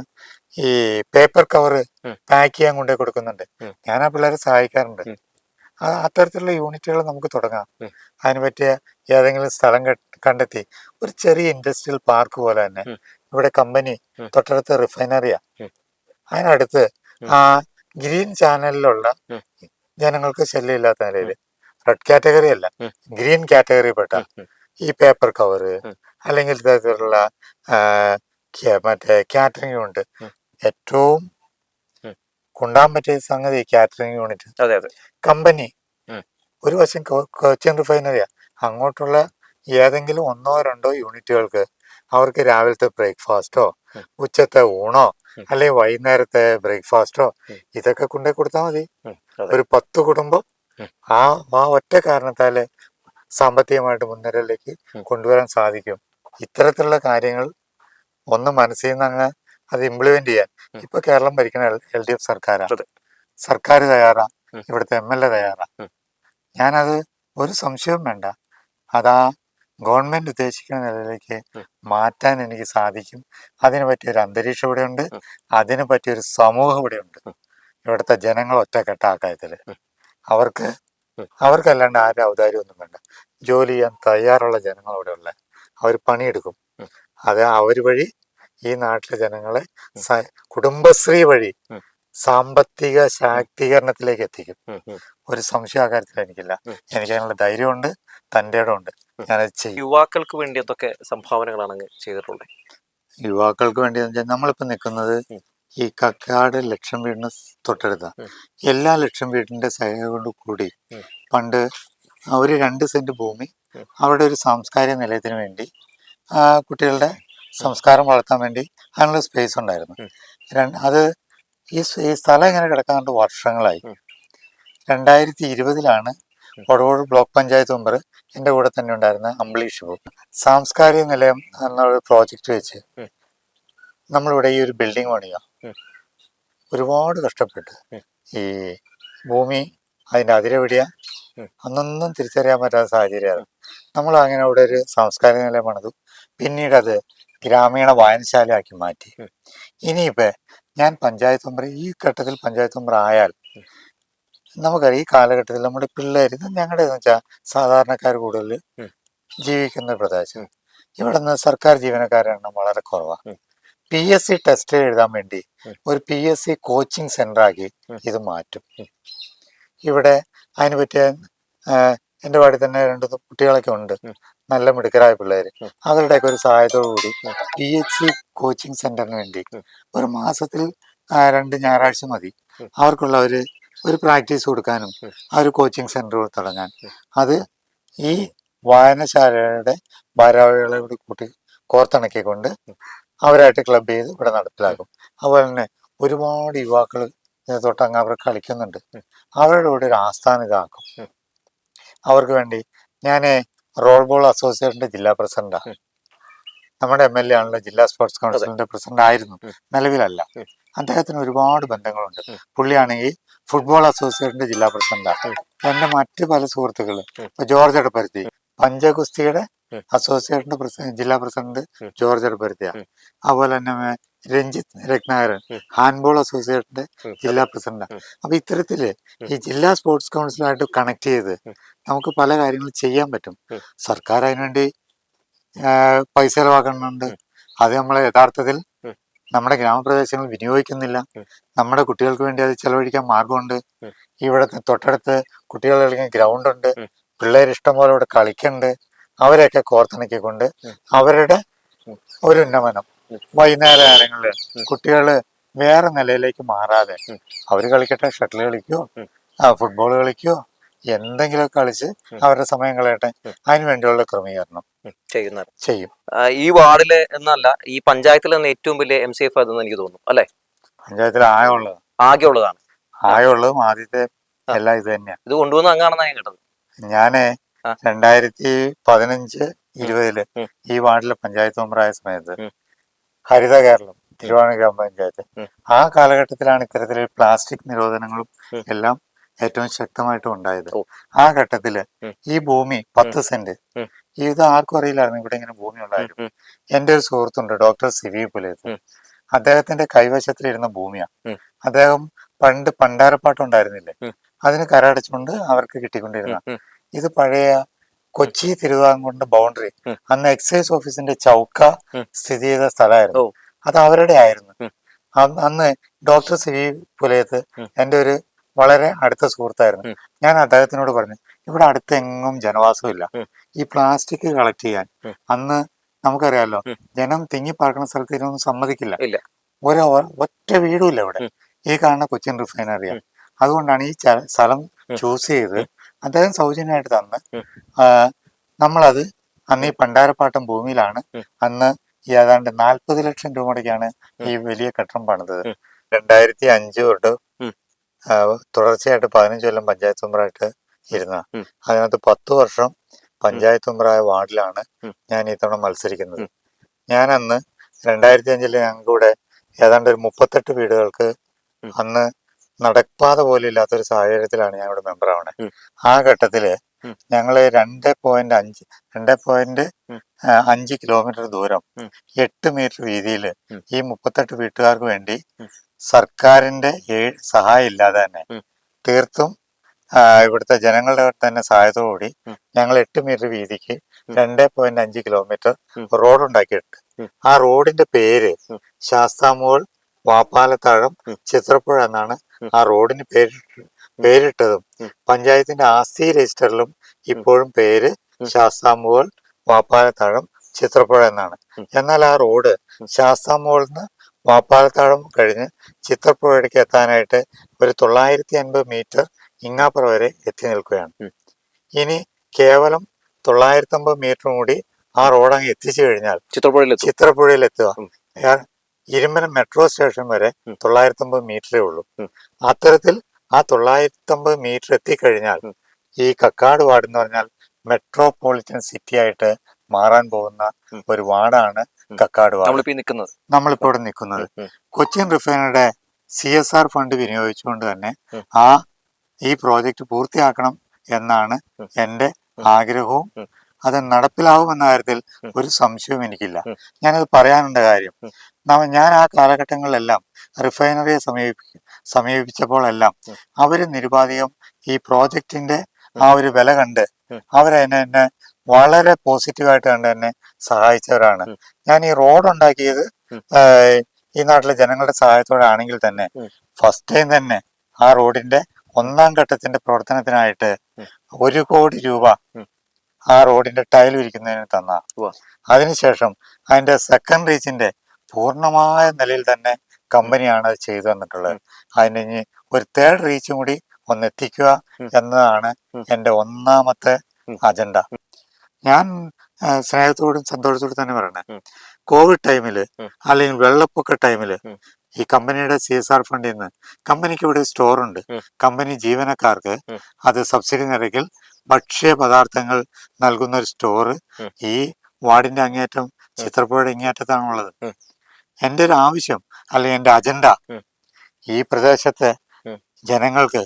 ഈ പേപ്പർ കവർ പാക്ക് ചെയ്യാൻ കൊണ്ടേ കൊടുക്കുന്നുണ്ട് ഞാൻ ആ പിള്ളേരെ സഹായിക്കാറുണ്ട് അത്തരത്തിലുള്ള യൂണിറ്റുകൾ നമുക്ക് തുടങ്ങാം അതിന് പറ്റിയ ഏതെങ്കിലും സ്ഥലം കണ്ടെത്തി ഒരു ചെറിയ ഇൻഡസ്ട്രിയൽ പാർക്ക് പോലെ തന്നെ ഇവിടെ കമ്പനി തൊട്ടടുത്ത് റിഫൈനറിയാ അതിനടുത്ത് ആ ഗ്രീൻ ചാനലിലുള്ള ജനങ്ങൾക്ക് ശല്യമില്ലാത്ത നിലയിൽ റെഡ് കാറ്റഗറി അല്ല ഗ്രീൻ പെട്ട ഈ പേപ്പർ കവർ അല്ലെങ്കിൽ ഇത്തരത്തിലുള്ള മറ്റേ കാറ്ററിംഗ് യൂണിറ്റ് ഏറ്റവും കൊണ്ടാൻ പറ്റിയ സംഗതി കാറ്ററിംഗ് യൂണിറ്റ് കമ്പനി ഒരു വശം കൊച്ചിൻ റിഫൈനറിയാ അങ്ങോട്ടുള്ള ഏതെങ്കിലും ഒന്നോ രണ്ടോ യൂണിറ്റുകൾക്ക് അവർക്ക് രാവിലത്തെ ബ്രേക്ക്ഫാസ്റ്റോ ഉച്ചത്തെ ഊണോ അല്ലെ വൈകുന്നേരത്തെ ബ്രേക്ക്ഫാസ്റ്റോ ഇതൊക്കെ കൊണ്ടു കൊടുത്താൽ മതി ഒരു പത്ത് കുടുംബം ആ ആ ഒറ്റ കാരണത്താല് സാമ്പത്തികമായിട്ട് മുൻനിരയിലേക്ക് കൊണ്ടുവരാൻ സാധിക്കും ഇത്തരത്തിലുള്ള കാര്യങ്ങൾ ഒന്ന് മനസ്സിൽ നിന്ന് അങ്ങ് അത് ഇംപ്ലിമെന്റ് ചെയ്യാൻ ഇപ്പൊ കേരളം ഭരിക്കുന്ന എൽ ഡി എഫ് സർക്കാരാണ് സർക്കാർ തയ്യാറാ ഇവിടുത്തെ എം എൽ എ തയ്യാറാ ഞാനത് ഒരു സംശയവും വേണ്ട അതാ ഗവൺമെന്റ് ഉദ്ദേശിക്കുന്ന നിലയിലേക്ക് മാറ്റാൻ എനിക്ക് സാധിക്കും അതിനു പറ്റിയ ഒരു അന്തരീക്ഷം ഉണ്ട് അതിനു പറ്റിയ ഒരു സമൂഹം ഉണ്ട് ഇവിടുത്തെ ജനങ്ങൾ കാര്യത്തില് അവർക്ക് അവർക്കല്ലാണ്ട് ആരും ഒന്നും വേണ്ട ജോലി ചെയ്യാൻ തയ്യാറുള്ള ജനങ്ങൾ അവിടെ ഉള്ള അവർ പണിയെടുക്കും അത് അവർ വഴി ഈ നാട്ടിലെ ജനങ്ങളെ കുടുംബശ്രീ വഴി സാമ്പത്തിക ശാക്തീകരണത്തിലേക്ക് എത്തിക്കും ഒരു സംശയ കാര്യത്തിൽ എനിക്കില്ല എനിക്കതിനുള്ള ധൈര്യമുണ്ട് തൻ്റെ ഇടമുണ്ട്
ഞാനത് യുവാക്കൾക്ക് വേണ്ടി എന്തൊക്കെ സംഭാവനകളാണ് ചെയ്തിട്ടുള്ളത്
യുവാക്കൾക്ക് വേണ്ടി നമ്മളിപ്പോ നിൽക്കുന്നത് ഈ കക്കാട് ലക്ഷം വീടിന് തൊട്ടടുത്ത എല്ലാ ലക്ഷം വീടിന്റെ സഹായത്തോടു കൂടി പണ്ട് ഒരു രണ്ട് സെന്റ് ഭൂമി അവിടെ ഒരു സാംസ്കാരിക നിലയത്തിന് വേണ്ടി കുട്ടികളുടെ സംസ്കാരം വളർത്താൻ വേണ്ടി അതിനുള്ള സ്പേസ് ഉണ്ടായിരുന്നു അത് ഈ സ്ഥലം ഇങ്ങനെ കിടക്കാണ്ട് വർഷങ്ങളായി രണ്ടായിരത്തി ഇരുപതിലാണ് കൊടവൂർ ബ്ലോക്ക് പഞ്ചായത്ത് മെമ്പർ എൻ്റെ കൂടെ തന്നെ ഉണ്ടായിരുന്ന അമ്പിളി ഷിബു സാംസ്കാരിക നിലയം എന്നൊരു പ്രോജക്റ്റ് വെച്ച് നമ്മളിവിടെ ഈ ഒരു ബിൽഡിംഗ് പണിയുക ഒരുപാട് കഷ്ടപ്പെട്ട് ഈ ഭൂമി അതിൻ്റെ അതിരെവിടിയ അന്നൊന്നും തിരിച്ചറിയാൻ പറ്റാത്ത സാഹചര്യമായിരുന്നു നമ്മൾ അങ്ങനെ അവിടെ ഒരു സാംസ്കാരിക നിലയം പണിതു പിന്നീട് അത് ഗ്രാമീണ വായനശാലയാക്കി മാറ്റി ഇനിയിപ്പോൾ ഞാൻ പഞ്ചായത്ത് മെമ്പർ ഈ ഘട്ടത്തിൽ പഞ്ചായത്ത് മെമ്പർ ആയാൽ നമുക്കറിയാം ഈ കാലഘട്ടത്തിൽ നമ്മുടെ പിള്ളേർ ഇത് ഞങ്ങളുടെ വെച്ചാൽ സാധാരണക്കാർ കൂടുതൽ ജീവിക്കുന്ന പ്രദേശം ഇവിടെ നിന്ന് സർക്കാർ ജീവനക്കാരുടെ എണ്ണം വളരെ കുറവാണ് പി എസ് സി ടെസ്റ്റ് എഴുതാൻ വേണ്ടി ഒരു പി എസ് സി കോച്ചിങ് ആക്കി ഇത് മാറ്റും ഇവിടെ അതിന് പറ്റിയ എൻ്റെ വാടി തന്നെ രണ്ട് കുട്ടികളൊക്കെ ഉണ്ട് നല്ല മിടുക്കരായ പിള്ളേർ അവരുടെയൊക്കെ ഒരു സഹായത്തോടു കൂടി പി എച്ച് സി കോച്ചിങ് സെന്ററിന് വേണ്ടി ഒരു മാസത്തിൽ രണ്ട് ഞായറാഴ്ച മതി അവർക്കുള്ള ഒരു ഒരു പ്രാക്ടീസ് കൊടുക്കാനും ആ ഒരു കോച്ചിങ് സെന്റർ തുടങ്ങാൻ അത് ഈ വായനശാലയുടെ ഭാരവാഹികളോട് കൂട്ടി കോർത്തിണക്കിക്കൊണ്ട് അവരായിട്ട് ക്ലബ് ചെയ്ത് ഇവിടെ നടപ്പിലാക്കും അതുപോലെ തന്നെ ഒരുപാട് യുവാക്കൾ അവർ കളിക്കുന്നുണ്ട് അവരുടെ കൂടെ ഒരു ആസ്ഥാനം ഇതാക്കും അവർക്ക് വേണ്ടി ഞാൻ റോൾ ബോൾ അസോസിയേഷൻ്റെ ജില്ലാ പ്രസിഡന്റാണ് നമ്മുടെ എം എൽ എ ആണല്ലോ ജില്ലാ സ്പോർട്സ് കൗൺസിലിന്റെ പ്രസിഡന്റ് ആയിരുന്നു നിലവിലല്ല അദ്ദേഹത്തിന് ഒരുപാട് ബന്ധങ്ങളുണ്ട് പുള്ളിയാണെങ്കിൽ ഫുട്ബോൾ അസോസിയേഷന്റെ ജില്ലാ പ്രസിഡന്റാണ് എന്റെ മറ്റ് പല സുഹൃത്തുക്കൾ ഇപ്പൊ ജോർജ് എടപ്പരുത്തി പഞ്ചഗുസ്തിയുടെ അസോസിയേഷന്റെ ജില്ലാ പ്രസിഡന്റ് ജോർജ് എടപ്പരുത്തിയ അതുപോലെ തന്നെ രഞ്ജിത്ത് രത്നാകരൻ ഹാൻഡ്ബോൾ അസോസിയേഷന്റെ ജില്ലാ പ്രസിഡന്റാണ് അപ്പൊ ഇത്തരത്തില് ഈ ജില്ലാ സ്പോർട്സ് കൗൺസിലായിട്ട് കണക്ട് ചെയ്ത് നമുക്ക് പല കാര്യങ്ങളും ചെയ്യാൻ പറ്റും സർക്കാർ അതിനുവേണ്ടി പൈസ ചെലവാക്കുന്നുണ്ട് അത് നമ്മളെ യഥാർത്ഥത്തിൽ നമ്മുടെ ഗ്രാമപ്രദേശങ്ങൾ വിനിയോഗിക്കുന്നില്ല നമ്മുടെ കുട്ടികൾക്ക് വേണ്ടി അത് ചെലവഴിക്കാൻ മാർഗമുണ്ട് ഇവിടെ തൊട്ടടുത്ത് കുട്ടികൾ ഗ്രൗണ്ട് ഉണ്ട് പിള്ളേർ ഇഷ്ടംപോലെ ഇവിടെ കളിക്കുന്നുണ്ട് അവരെയൊക്കെ കോർത്തിണക്കിക്കൊണ്ട് അവരുടെ ഒരു ഉന്നമനം വൈകുന്നേര കാലങ്ങളിൽ കുട്ടികൾ വേറെ നിലയിലേക്ക് മാറാതെ അവർ കളിക്കട്ടെ ഷട്ടിൽ കളിക്കോ ഫുട്ബോൾ കളിക്കോ എന്തെങ്കിലും കളിച്ച് അവരുടെ സമയം കളയട്ടെ അതിന് വേണ്ടിയുള്ള ക്രമീകരണം
ചെയ്യുന്ന ചെയ്യും ഈ വാർഡിലെ എന്നല്ല ഈ പഞ്ചായത്തിൽ നിന്ന് ഏറ്റവും വലിയ എം സി എഫ് അതെന്ന് എനിക്ക് തോന്നുന്നു അല്ലേ
പഞ്ചായത്തിൽ ആകെ ഉള്ളത് ആകെ ഉള്ളതാണ് ആകെ ഉള്ളതും ആദ്യത്തെ എല്ലാം ഇത് തന്നെയാണ്
ഇത് കൊണ്ടുവന്ന് അങ്ങാണെന്നാണ് ഞാൻ കേട്ടത്
ഞാന് രണ്ടായിരത്തി പതിനഞ്ച് ഇരുപതില് ഈ വാർഡിലെ പഞ്ചായത്ത് മെമ്പറായ സമയത്ത് ഹരിത കേരളം തിരുവാണ ഗ്രാമപഞ്ചായത്ത് ആ കാലഘട്ടത്തിലാണ് ഇത്തരത്തിൽ പ്ലാസ്റ്റിക് നിരോധനങ്ങളും എല്ലാം ഏറ്റവും ശക്തമായിട്ടും ഉണ്ടായത് ആ ഘട്ടത്തില് ഈ ഭൂമി പത്ത് സെന്റ് ഇത് ആർക്കും അറിയില്ലായിരുന്നു ഇവിടെ ഇങ്ങനെ ഭൂമി ഉണ്ടായിരുന്നു എന്റെ ഒരു സുഹൃത്തുണ്ട് ഡോക്ടർ സിവി പുലേത് അദ്ദേഹത്തിന്റെ കൈവശത്തിലിരുന്ന ഭൂമിയാണ് അദ്ദേഹം പണ്ട് ഉണ്ടായിരുന്നില്ലേ അതിന് കരടച്ചുകൊണ്ട് അവർക്ക് കിട്ടിക്കൊണ്ടിരുന്ന ഇത് പഴയ കൊച്ചി തിരുവിതാംകൂറിന്റെ ബൗണ്ടറി അന്ന് എക്സൈസ് ഓഫീസിന്റെ ചൗക്ക സ്ഥിതി ചെയ്ത സ്ഥലമായിരുന്നു അത് അവരുടെ ആയിരുന്നു അന്ന് ഡോക്ടർ സിവി പുലയത്ത് എൻ്റെ ഒരു വളരെ അടുത്ത സുഹൃത്തായിരുന്നു ഞാൻ അദ്ദേഹത്തിനോട് പറഞ്ഞു ഇവിടെ അടുത്തെങ്ങും ജനവാസമില്ല ഈ പ്ലാസ്റ്റിക് കളക്ട് ചെയ്യാൻ അന്ന് നമുക്കറിയാലോ ജനം തിങ്ങി പാർക്കുന്ന സ്ഥലത്ത് ഇതിനൊന്നും സമ്മതിക്കില്ല ഒരു ഒറ്റ വീടുമില്ല ഇവിടെ ഈ കാണുന്ന കൊച്ചിൻ റിഫൈനറിയ അതുകൊണ്ടാണ് ഈ സ്ഥലം ചൂസ് ചെയ്ത് അദ്ദേഹം സൗജന്യമായിട്ട് തന്ന് നമ്മളത് അന്ന് ഈ പണ്ടാരപ്പാട്ടം ഭൂമിയിലാണ് അന്ന് ഏതാണ്ട് നാൽപ്പത് ലക്ഷം രൂപയ്ക്കാണ് ഈ വലിയ കെട്ടിടം പണിതത് രണ്ടായിരത്തി അഞ്ച് തൊട്ട് തുടർച്ചയായിട്ട് പതിനഞ്ച് കൊല്ലം പഞ്ചായത്ത് മെമ്പറായിട്ട് ഇരുന്ന അതിനകത്ത് പത്ത് വർഷം പഞ്ചായത്ത് മെമ്പറായ വാർഡിലാണ് ഞാൻ ഈ തവണ മത്സരിക്കുന്നത് ഞാൻ അന്ന് രണ്ടായിരത്തി അഞ്ചില് ഞങ്ങൾക്ക് ഇവിടെ ഏതാണ്ട് ഒരു മുപ്പത്തെട്ട് വീടുകൾക്ക് അന്ന് നടപ്പാത പോലും ഇല്ലാത്തൊരു സാഹചര്യത്തിലാണ് ഞാൻ ഇവിടെ മെമ്പർ ആവണത് ആ ഘട്ടത്തില് ഞങ്ങള് രണ്ട് പോയിന്റ് അഞ്ച് രണ്ട് പോയിന്റ് അഞ്ച് കിലോമീറ്റർ ദൂരം എട്ട് മീറ്റർ വീതിയിൽ ഈ മുപ്പത്തെട്ട് വീട്ടുകാർക്ക് വേണ്ടി സർക്കാരിന്റെ സഹായം ഇല്ലാതെ തന്നെ തീർത്തും ഇവിടുത്തെ ജനങ്ങളുടെ തന്നെ സഹായത്തോടുകൂടി ഞങ്ങൾ എട്ട് മീറ്റർ വീതിക്ക് രണ്ട് പോയിന്റ് അഞ്ച് കിലോമീറ്റർ റോഡ് ഉണ്ടാക്കിയിട്ട് ആ റോഡിന്റെ പേര് ശാസ്താമോൾ വാപ്പാലത്താഴം ചിത്രപ്പുഴ എന്നാണ് ആ റോഡിന് പേര് പേരിട്ടതും പഞ്ചായത്തിന്റെ ആസ്തി രജിസ്റ്ററിലും ഇപ്പോഴും പേര് ശാസ്താമോൾ വാപ്പാലത്താഴം ചിത്രപ്പുഴ എന്നാണ് എന്നാൽ ആ റോഡ് ശാസ്താമുകളിൽ നിന്ന് വാപ്പാഴത്താഴം കഴിഞ്ഞ് ചിത്രപ്പുഴയ്ക്ക് എത്താനായിട്ട് ഒരു തൊള്ളായിരത്തി അൻപത് മീറ്റർ ഇങ്ങാപ്പുറ വരെ എത്തി നിൽക്കുകയാണ് ഇനി കേവലം തൊള്ളായിരത്തി അമ്പത് മീറ്റർ കൂടി ആ റോഡ് അങ്ങ് എത്തിച്ചു കഴിഞ്ഞാൽ
ചിത്രപ്പുഴയിൽ ചിത്രപ്പുഴയിൽ എത്തുക ഇരുമന മെട്രോ സ്റ്റേഷൻ വരെ തൊള്ളായിരത്തി അമ്പത് മീറ്ററേ ഉള്ളൂ അത്തരത്തിൽ ആ തൊള്ളായിരത്തി അമ്പത് മീറ്റർ എത്തിക്കഴിഞ്ഞാൽ ഈ കക്കാട് വാർഡ് എന്ന് പറഞ്ഞാൽ മെട്രോപൊളിറ്റൻ സിറ്റി ആയിട്ട് മാറാൻ പോകുന്ന ഒരു വാർഡാണ് കക്കാട് വാർഡ് നിൽക്കുന്നത് നമ്മളിപ്പോൾ ഇവിടെ നിൽക്കുന്നത് കൊച്ചിൻ റിഫൈനറിയുടെ സി എസ് ആർ ഫണ്ട് വിനിയോഗിച്ചുകൊണ്ട് തന്നെ ആ ഈ പ്രോജക്റ്റ് പൂർത്തിയാക്കണം എന്നാണ് എന്റെ ആഗ്രഹവും അത് നടപ്പിലാവുമെന്ന കാര്യത്തിൽ ഒരു സംശയവും എനിക്കില്ല ഞാനത് പറയാനുണ്ട കാര്യം ഞാൻ ആ കാലഘട്ടങ്ങളിലെല്ലാം റിഫൈനറിയെ സമീപിക്കും സമീപിച്ചപ്പോഴെല്ലാം അവർ നിരുപാധികം ഈ പ്രോജക്റ്റിന്റെ ആ ഒരു വില കണ്ട് അവരെന്നെ എന്നെ വളരെ പോസിറ്റീവായിട്ട് കണ്ട് എന്നെ സഹായിച്ചവരാണ് ഞാൻ ഈ റോഡ് ഉണ്ടാക്കിയത് ഈ നാട്ടിലെ ജനങ്ങളുടെ സഹായത്തോടെ ആണെങ്കിൽ തന്നെ ഫസ്റ്റ് ടൈം തന്നെ ആ റോഡിന്റെ ഒന്നാം ഘട്ടത്തിന്റെ പ്രവർത്തനത്തിനായിട്ട് ഒരു കോടി രൂപ ആ റോഡിന്റെ ടൈൽ വിരിക്കുന്നതിന് തന്ന അതിനുശേഷം അതിന്റെ സെക്കൻഡ് റീച്ചിന്റെ പൂർണ്ണമായ നിലയിൽ തന്നെ കമ്പനിയാണ് അത് ചെയ്തു തന്നിട്ടുള്ളത് അതിന് ഇനി ഒരു തേർഡ് റീച്ചും കൂടി ഒന്ന് എത്തിക്കുക എന്നതാണ് എന്റെ ഒന്നാമത്തെ അജണ്ട ഞാൻ സ്നേഹത്തോടും സന്തോഷത്തോടും തന്നെ പറയണേ കോവിഡ് ടൈമില് അല്ലെങ്കിൽ വെള്ളപ്പൊക്ക ടൈമില് ഈ കമ്പനിയുടെ സി എസ് ആർ ഫണ്ടിൽ നിന്ന് കമ്പനിക്ക് ഇവിടെ സ്റ്റോറുണ്ട് കമ്പനി ജീവനക്കാർക്ക് അത് സബ്സിഡി നിരക്കിൽ ഭക്ഷ്യപദാർത്ഥങ്ങൾ നൽകുന്ന ഒരു സ്റ്റോർ ഈ വാർഡിന്റെ അങ്ങേറ്റം ചിത്രപ്പുഴയുടെ ഇങ്ങേറ്റത്താണുള്ളത് എൻ്റെ ഒരു ആവശ്യം അല്ലെങ്കിൽ എൻ്റെ അജണ്ട ഈ പ്രദേശത്തെ ജനങ്ങൾക്ക്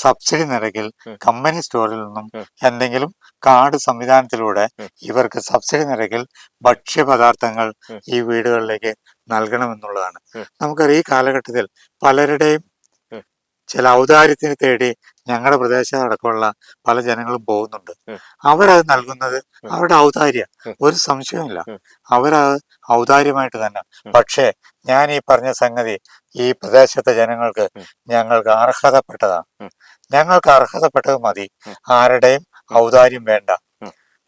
സബ്സിഡി നിരക്കിൽ കമ്പനി സ്റ്റോറിൽ നിന്നും എന്തെങ്കിലും കാർഡ് സംവിധാനത്തിലൂടെ ഇവർക്ക് സബ്സിഡി നിരക്കിൽ ഭക്ഷ്യപദാർത്ഥങ്ങൾ ഈ വീടുകളിലേക്ക് നൽകണമെന്നുള്ളതാണ് നമുക്കറിയാം ഈ കാലഘട്ടത്തിൽ പലരുടെയും ചില ഔദാര്യത്തിന് തേടി ഞങ്ങളുടെ പ്രദേശം അടക്കമുള്ള പല ജനങ്ങളും പോകുന്നുണ്ട് അവരത് നൽകുന്നത് അവരുടെ ഔദാര്യ ഒരു സംശയമില്ല അവരത് ഔദാര്യമായിട്ട് തന്നെ പക്ഷേ ഞാൻ ഈ പറഞ്ഞ സംഗതി ഈ പ്രദേശത്തെ ജനങ്ങൾക്ക് ഞങ്ങൾക്ക് അർഹതപ്പെട്ടതാണ് ഞങ്ങൾക്ക് അർഹതപ്പെട്ടത് മതി ആരുടെയും ഔദാര്യം വേണ്ട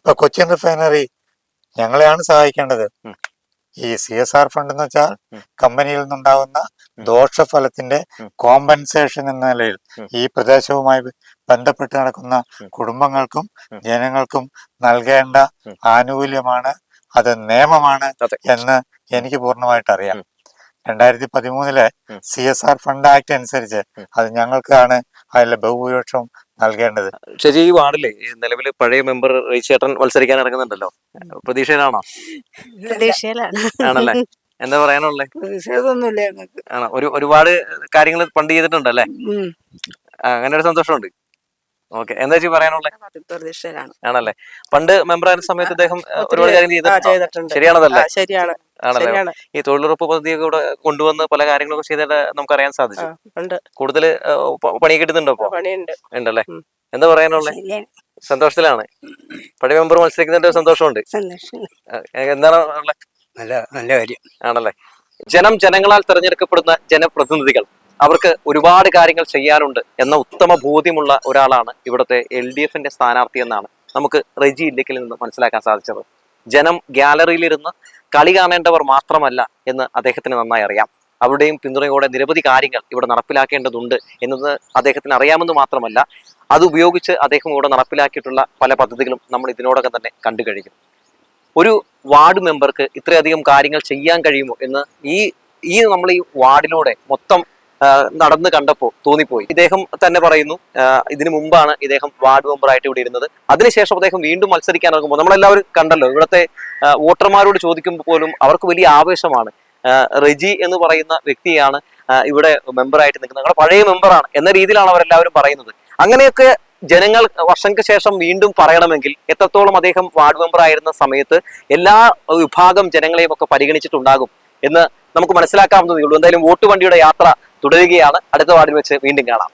ഇപ്പൊ കൊച്ചിൻ റിഫൈനറി ഞങ്ങളെയാണ് സഹായിക്കേണ്ടത് ഈ സി എസ് ആർ ഫണ്ട് എന്ന് വെച്ചാൽ കമ്പനിയിൽ നിന്നുണ്ടാകുന്ന ദോഷഫലത്തിന്റെ കോമ്പൻസേഷൻ എന്ന നിലയിൽ ഈ പ്രദേശവുമായി ബന്ധപ്പെട്ട് നടക്കുന്ന കുടുംബങ്ങൾക്കും ജനങ്ങൾക്കും നൽകേണ്ട ആനുകൂല്യമാണ് അത് നിയമമാണ് എന്ന് എനിക്ക് പൂർണ്ണമായിട്ട് അറിയാം രണ്ടായിരത്തി പതിമൂന്നിലെ C S R fund act അനുസരിച്ച് അത് ഞങ്ങൾക്കാണ് അതിലെ ബഹുഭൂരിപക്ഷം നൽകേണ്ടത് ശരി ഈ വാർഡിലെ നിലവിൽ പഴയ മെമ്പർ റീച്ചേട്ടൻ മത്സരിക്കാൻ ഇറങ്ങുന്നുണ്ടല്ലോ പ്രതീക്ഷയിലാണോ ആണല്ലേ എന്താ പറയാനുള്ളേ പ്രതിഷേധമൊന്നുമില്ല ആണോ ഒരു ഒരുപാട് കാര്യങ്ങൾ പണ്ട് ചെയ്തിട്ടുണ്ടല്ലേ അങ്ങനെ ഒരു സന്തോഷമുണ്ട് ഓക്കെ എന്താ ചേച്ചി പറയാനുള്ളത് ആണല്ലേ പണ്ട് മെമ്പർ സമയത്ത് അദ്ദേഹം ഒരുപാട് കാര്യങ്ങൾ ചെയ്തിട്ടുണ്ട് ശരിയാണതല്ലേ ശരിയാണ് ആണല്ലോ ഈ തൊഴിലുറപ്പ് പദ്ധതിയൊക്കെ കൂടെ കൊണ്ടുവന്ന് പല കാര്യങ്ങളൊക്കെ ചെയ്തിട്ട് നമുക്ക് അറിയാൻ സാധിച്ചു കൂടുതൽ പണി കിട്ടുന്നുണ്ടോ ഉണ്ടല്ലേ എന്താ പറയാനുള്ളത് സന്തോഷത്തിലാണ് പഴയ മെമ്പർ മത്സരിക്കുന്നതിന്റെ സന്തോഷമുണ്ട് എന്താണ് നല്ല നല്ല കാര്യം ആണല്ലേ ജനം ജനങ്ങളാൽ തെരഞ്ഞെടുക്കപ്പെടുന്ന ജനപ്രതിനിധികൾ അവർക്ക് ഒരുപാട് കാര്യങ്ങൾ ചെയ്യാനുണ്ട് എന്ന ഉത്തമ ബോധ്യമുള്ള ഒരാളാണ് ഇവിടുത്തെ എൽ ഡി എഫിന്റെ സ്ഥാനാർത്ഥി എന്നാണ് നമുക്ക് റെജി ഇല്ലെങ്കിൽ നിന്ന് മനസ്സിലാക്കാൻ സാധിച്ചത് ജനം ഗ്യാലറിയിലിരുന്ന് കളി കാണേണ്ടവർ മാത്രമല്ല എന്ന് അദ്ദേഹത്തിന് നന്നായി അറിയാം അവരുടെയും പിന്തുണയോടെ നിരവധി കാര്യങ്ങൾ ഇവിടെ നടപ്പിലാക്കേണ്ടതുണ്ട് എന്നത് അദ്ദേഹത്തിന് അറിയാമെന്ന് മാത്രമല്ല അത് ഉപയോഗിച്ച് അദ്ദേഹം ഇവിടെ നടപ്പിലാക്കിയിട്ടുള്ള പല പദ്ധതികളും നമ്മൾ ഇതിനോടൊക്കെ തന്നെ കണ്ടു കഴിഞ്ഞു ഒരു വാർഡ് മെമ്പർക്ക് ഇത്രയധികം കാര്യങ്ങൾ ചെയ്യാൻ കഴിയുമോ എന്ന് ഈ ഈ നമ്മൾ ഈ വാർഡിലൂടെ മൊത്തം നടന്ന് കണ്ടപ്പോൾ തോന്നിപ്പോയി ഇദ്ദേഹം തന്നെ പറയുന്നു ഇതിനു മുമ്പാണ് ഇദ്ദേഹം വാർഡ് മെമ്പറായിട്ട് ഇവിടെ ഇരുന്നത് അതിനുശേഷം അദ്ദേഹം വീണ്ടും മത്സരിക്കാൻ ഇറങ്ങുമ്പോൾ നമ്മളെല്ലാവരും കണ്ടല്ലോ ഇവിടുത്തെ വോട്ടർമാരോട് ചോദിക്കുമ്പോൾ പോലും അവർക്ക് വലിയ ആവേശമാണ് റെജി എന്ന് പറയുന്ന വ്യക്തിയാണ് ഇവിടെ മെമ്പറായിട്ട് നിൽക്കുന്നത് ഞങ്ങളുടെ പഴയ മെമ്പറാണ് എന്ന രീതിയിലാണ് അവരെല്ലാവരും പറയുന്നത് അങ്ങനെയൊക്കെ ജനങ്ങൾ വർഷങ്ങൾക്ക് ശേഷം വീണ്ടും പറയണമെങ്കിൽ എത്രത്തോളം അദ്ദേഹം വാർഡ് മെമ്പർ ആയിരുന്ന സമയത്ത് എല്ലാ വിഭാഗം ജനങ്ങളെയും ഒക്കെ പരിഗണിച്ചിട്ടുണ്ടാകും എന്ന് നമുക്ക് മനസ്സിലാക്കാവുന്നതേ ഉള്ളൂ എന്തായാലും വോട്ട് വണ്ടിയുടെ യാത്ര തുടരുകയാണ് അടുത്ത വാർഡിൽ വെച്ച് വീണ്ടും കാണാം